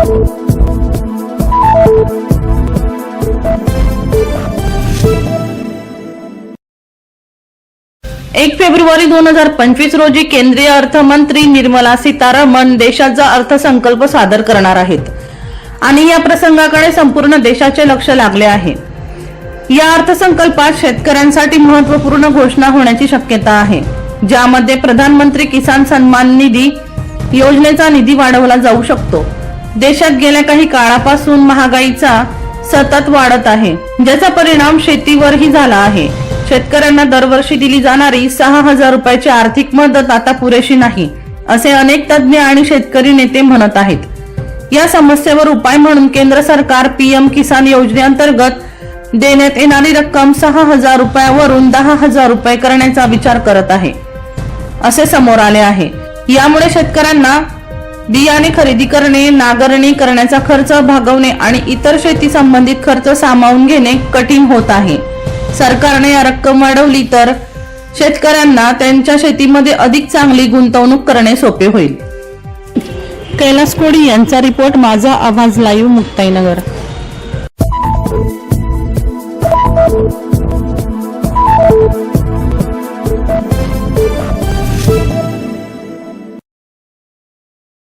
एक फेब्रुवारी दोन हजार पंचवीस रोजी केंद्रीय अर्थमंत्री निर्मला सीतारामन देशाचा अर्थसंकल्प सादर करणार आहेत. आणि या प्रसंगाकडे संपूर्ण देशाचे लक्ष लागले आहे. या अर्थसंकल्पात शेतकऱ्यांसाठी महत्त्वपूर्ण घोषणा होण्याची शक्यता आहे. ज्यामध्ये प्रधानमंत्री किसान सन्मान निधी योजनेचा निधी वाढवला जाऊ शकतो. देशात गेल्या काही काळापासून महागाईचा सतत वाढत आहे ज्याचा परिणाम शेतीवरही झाला आहे. शेतकऱ्यांना दरवर्षी दिली जाणारी सहा हजार रुपयाची आर्थिक मदत आता पुरेशी नाही असे अनेक तज्ज्ञ आणि शेतकरी नेते म्हणत आहेत. या समस्येवर उपाय म्हणून केंद्र सरकार पीएम किसान योजनेअंतर्गत देण्यात येणारी रक्कम सहा हजार रुपयावरून दहा हजार रुपये करण्याचा विचार करत आहे. असे समोर आले आहे. यामुळे शेतकऱ्यांना बियाणे खरेदी करणे नांगरणी करण्याचा खर्च भागवणे आणि इतर शेती संबंधित खर्च सामावून घेणे कठीण होत आहे. सरकारने या रक्कम वाढवली तर शेतकऱ्यांना त्यांच्या शेतीमध्ये अधिक चांगली गुंतवणूक करणे सोपे होईल. कैलास कोडी यांचा रिपोर्ट माझा आवाज लाईव्ह मुक्ताईनगर.